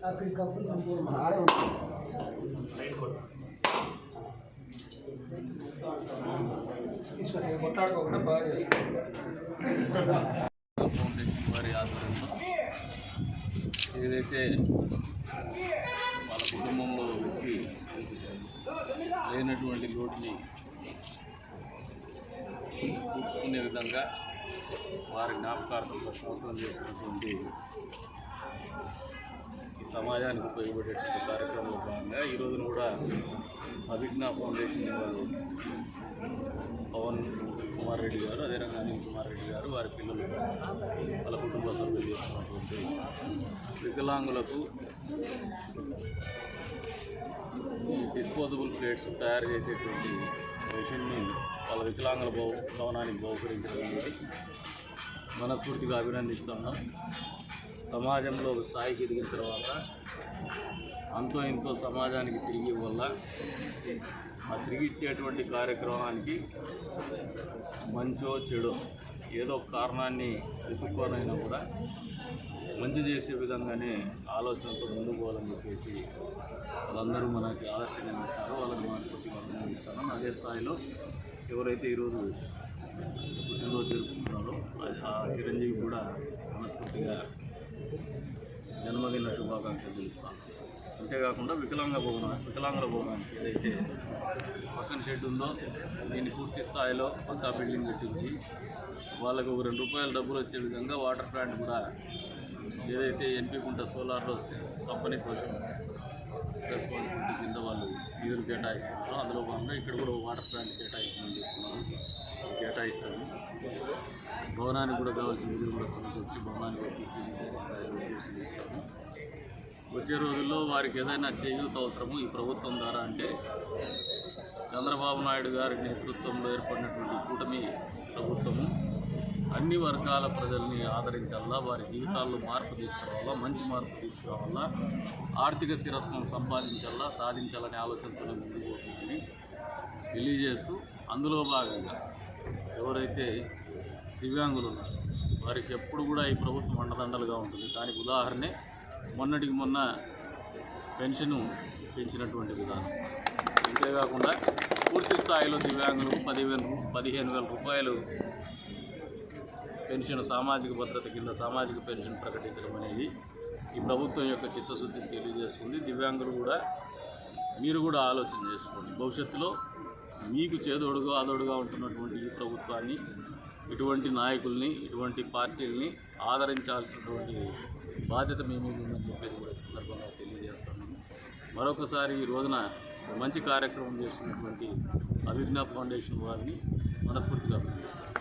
తాగే బాగా ఫౌండేషన్ వారి ఆధ్వర్యంలో ఏదైతే వాళ్ళ కుటుంబంలో వ్యక్తి లేనటువంటి లోటుని పూడ్చుకునే విధంగా వారి జ్ఞాపకార్థంగా సంవత్సరం చేసినటువంటి ఈ సమాజానికి ఉపయోగపడేటువంటి కార్యక్రమంలో భాగంగా ఈ రోజున కూడా అభిజ్ఞా ఫౌండేషన్ వారు పవన్ కుమార్ రెడ్డి గారు అదేవిధంగా అనిల్ కుమార్ రెడ్డి గారు వారి పిల్లలు వాళ్ళ కుటుంబ సభ్యులు చేస్తున్నటువంటి వికలాంగులకు డిస్పోజబుల్ ప్లేట్స్ తయారు చేసేటువంటి మిషన్ని వాళ్ళ వికలాంగుల భవ భవనానికి బహుకరించడం అనేది మనస్ఫూర్తిగా అభినందిస్తున్నాం. సమాజంలో ఒక స్థాయికి ఎదిగిన తర్వాత అంతో ఇంతో సమాజానికి తిరిగి వల్ల ఆ తిరిగి ఇచ్చేటువంటి కార్యక్రమానికి మంచో చెడో ఏదో కారణాన్ని వెతుక్కోనైనా కూడా మంచి చేసే విధంగానే ఆలోచనతో ముందుకు పోవాలని చెప్పేసి వాళ్ళందరూ మనకి ఆదర్శంగా ఉంటారో వాళ్ళకి మనస్ఫూర్తిగా అభినందిస్తాను అదే స్థాయిలో ఎవరైతే ఈరోజు పుట్టినరోజు జరుపుకుంటున్నారో ఆ- ఆ చిరంజీవి కూడా మనస్ఫూర్తిగా జన్మదిన శుభాకాంక్షలు తెలుపుతాను. అంతేకాకుండా వికలాంగ భవనం వికలాంగుల భవనానికి ఏదైతే పక్కన షెడ్ ఉందో దీన్ని పూర్తి స్థాయిలో పక్కా బిల్డింగ్ కట్టించి వాళ్ళకు ఒక రెండు రూపాయల డబ్బులు వచ్చే విధంగా వాటర్ ప్లాంట్ కూడా ఏదైతే ఎన్పి కుంట సోలార్లో కంపెనీ సోషల్ రెస్పాన్సిబిలిటీ కింద వాళ్ళు నిధులు కేటాయిస్తున్నారో అందులో భాగంగా ఇక్కడ కూడా వాటర్ ప్లాంట్ కేటాయిస్తుందని చెప్తున్నారు అది భవనానికి కూడా కావాల్సిన నిధులు కూడా సమకూర్చి భవనానికి వచ్చే రోజుల్లో వారికి ఏదైనా చేయూత అవసరము ఈ ప్రభుత్వం ద్వారా అంటే చంద్రబాబు నాయుడు గారి నేతృత్వంలో ఏర్పడినటువంటి కూటమి ప్రభుత్వము అన్ని వర్గాల ప్రజల్ని ఆదరించాలా వారి జీవితాల్లో మార్పు తీసుకురావాలా మంచి మార్పు తీసుకురావాలా ఆర్థిక స్థిరత్వం సంపాదించాలా సాధించాలనే ఆలోచనతో ముందుకు పోతుందని తెలియజేస్తూ అందులో భాగంగా ఎవరైతే దివ్యాంగులు ఉన్నారో వారికి ఎప్పుడు కూడా ఈ ప్రభుత్వం అండదండలుగా ఉంటుంది. దానికి ఉదాహరణే మొన్నటికి మొన్న పెన్షన్ పెంచినటువంటి విధానం. అంతేకాకుండా పూర్తి స్థాయిలో దివ్యాంగులకు పదివేల పదిహేను వేల రూపాయలు పెన్షన్ సామాజిక భద్రత కింద సామాజిక పెన్షన్ ప్రకటించడం అనేది ఈ ప్రభుత్వం యొక్క చిత్తశుద్ధిని తెలియజేస్తుంది. దివ్యాంగులు కూడా మీరు కూడా ఆలోచన చేసుకోండి. భవిష్యత్తులో మీకు చేదోడుగా ఆదోడుగా ఉంటున్నటువంటి ఈ ప్రభుత్వాన్ని ఇటువంటి నాయకుల్ని ఇటువంటి పార్టీల్ని ఆదరించాల్సినటువంటి బాధ్యత మీ మీద ఉందని చెప్పేసి కూడా సందర్భంగా తెలియజేస్తున్నాను మరొకసారి ఈ రోజున మంచి కార్యక్రమం చేస్తున్నటువంటి అభిజ్ఞా ఫౌండేషన్ వారిని మనస్ఫూర్తిగా అభినందిస్తాను.